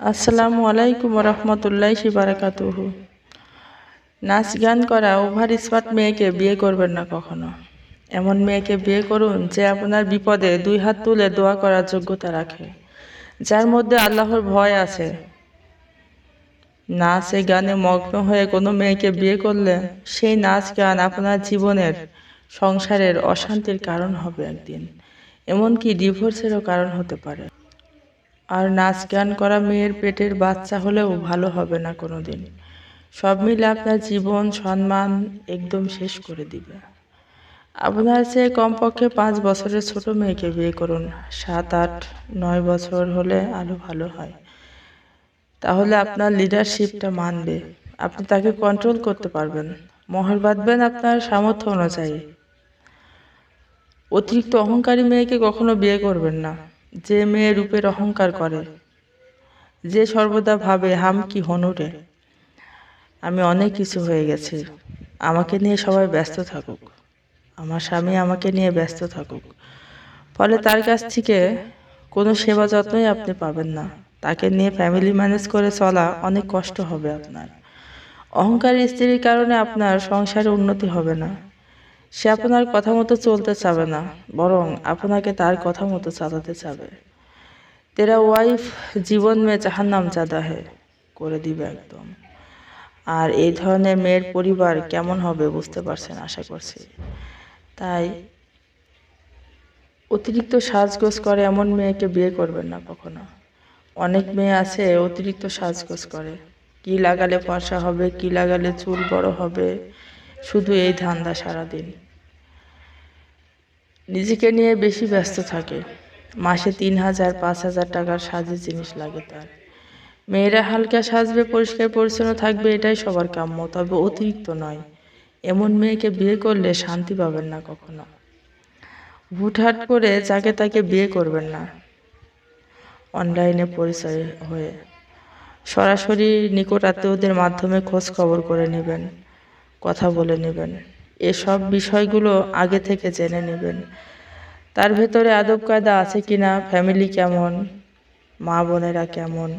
আসসালামু আলাইকুম রহমতুল্লাহি বারাকাতুহু। নাচ গান করা ওভার স্মার্ট মেয়েকে বিয়ে করবেন না কখনো। এমন মেয়েকে বিয়ে করুন যে আপনার বিপদে দুই হাত তুলে দোয়া করার যোগ্যতা রাখে। যার মধ্যে আল্লাহর ভয় আছে। নাচে গানে মগ্ন হয়ে কোনো মেয়েকে বিয়ে করলে সেই নাচ গান আপনার জীবনের সংসারের অশান্তির কারণ হবে একদিন। এমনকি ডিভোর্সেরও কারণ হতে পারে। আর নাচ গান করা মেয়ের পেটের বাচ্চা হলেও ভালো হবে না কোনো দিন সব মিলে আপনার জীবন, সম্মান একদম শেষ করে দিবে। আপনার চেয়ে কমপক্ষে পাঁচ বছরের ছোট মেয়েকে বিয়ে করুন। সাত, আট, নয় বছর হলে আরও ভালো হয়। তাহলে আপনার লিডারশিপটা মানবে। আপনি তাকে কন্ট্রোল করতে পারবেন। মহর বাঁধবেন আপনার সামর্থ্য অনুযায়ী। অতিরিক্ত অহংকারী মেয়েকে কখনো বিয়ে করবেন না। যে মেয়ে রূপের অহংকার করে, যে সর্বদা ভাবে হাম কি হনুরে। আমি অনেক কিছু হয়ে গেছি। আমাকে নিয়ে সবাই ব্যস্ত থাকুক। আমার স্বামী আমাকে নিয়ে ব্যস্ত থাকুক। ফলে তার কাছ থেকে কোনো সেবা যত্নই আপনি পাবেন না। তাকে নিয়ে ফ্যামিলি ম্যানেজ করে চলা অনেক কষ্ট হবে আপনার। অহংকারী স্ত্রীর কারণে আপনার সংসারে উন্নতি হবে না। সে আপনার কথা মতো চলতে চাবে না, বরং আপনাকে তার কথা মতো চালাতে চাবে। তেরা ওয়াইফ জীবন মেয়ে জাহান্নাম চাঁদা হে, করে দিবে একদম। আর এই ধরনের মেয়ের পরিবার কেমন হবে বুঝতে পারছেন, আশা করছি। তাই অতিরিক্ত সাজগোজ করে এমন মেয়েকে বিয়ে করবেন না কখনো। অনেক মেয়ে আছে, অতিরিক্ত সাজগোজ করে। কি লাগালে ফর্সা হবে, কি লাগালে চুল বড় হবে শুধু এই ধান্দা সারাদিন। নিজেকে নিয়ে বেশি ব্যস্ত থাকে। মাসে তিন হাজার, পাঁচ হাজার টাকার সাজের জিনিস লাগে তার। মেয়েরা হালকা সাজবে, পরিষ্কার, পরিচ্ছন্ন থাকবে, এটাই সবার কাম্য, তবে অতিরিক্ত নয়। এমন মেয়েকে বিয়ে করলে শান্তি পাবেন না কখনো। হুটহাট করে যাকে তাকে বিয়ে করবেন না। অনলাইনে পরিচয় হয়ে সরাসরি নিকট আত্মীয়দের মাধ্যমে খোঁজ খবর করে নেবেন। কথা বলে নেবেন। এসব বিষয়গুলো আগে থেকে জেনে নেবেন। তার ভেতরে আদব কায়দা আছে কি না ফ্যামিলি কেমন, মা বোনেরা কেমন,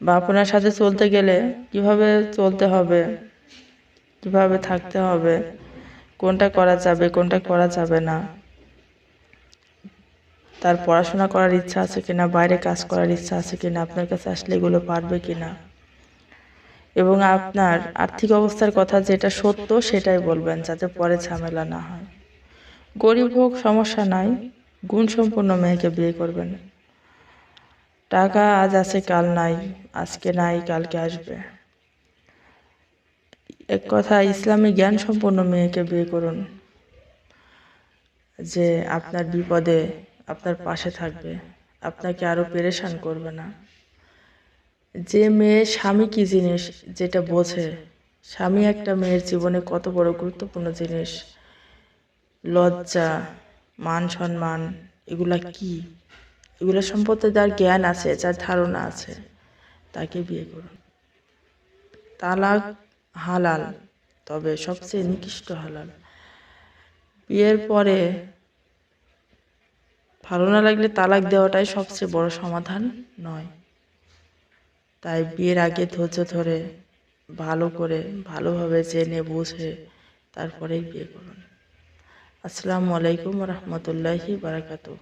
বা আপনার সাথে চলতে গেলে কীভাবে চলতে হবে, কীভাবে থাকতে হবে, কোনটা করা যাবে, কোনটা করা যাবে না, তার পড়াশোনা করার ইচ্ছা আছে কিনা, বাইরে কাজ করার ইচ্ছা আছে কিনা, আপনার কাছে আসলে এগুলো পারবে কিনা। এবং আপনার আর্থিক অবস্থার কথা যেটা সত্য সেটাই বলবেন, যাতে পরে ঝামেলা না হয়। গরিব হোক, সমস্যা নাই, গুণসম্পন্ন মেয়েকে বিয়ে করবেন। টাকা আজ আছে, কাল নাই, আজকে নাই, কালকে আসবে। এক কথা, ইসলামী জ্ঞান সম্পন্ন মেয়েকে বিয়ে করুন, যে আপনার বিপদে আপনার পাশে থাকবে, আপনাকে আরও পেরেশান করবে না। যে মেয়ে স্বামী কী জিনিস যেটা বোঝে? স্বামী একটা মেয়ের জীবনে কত বড় গুরুত্বপূর্ণ জিনিস? লজ্জা, মান সম্মান, এগুলা কি? এগুলো সম্পর্কে যার জ্ঞান আছে, যার ধারণা আছে, তাকে বিয়ে করুন। তালাক হালাল, তবে সবচেয়ে নিকৃষ্ট হালাল। বিয়ের পরে ভালো না লাগলে তালাক দেওয়াটাই সবচেয়ে বড় সমাধান নয়। তাই বিয়ের আগে ধৈর্য ধরে, ভালো করে, ভালোভাবে জেনে বুঝে তারপরেই বিয়ে করুন। আসসালামু আলাইকুম রহমতুল্লাহি বারাকাতু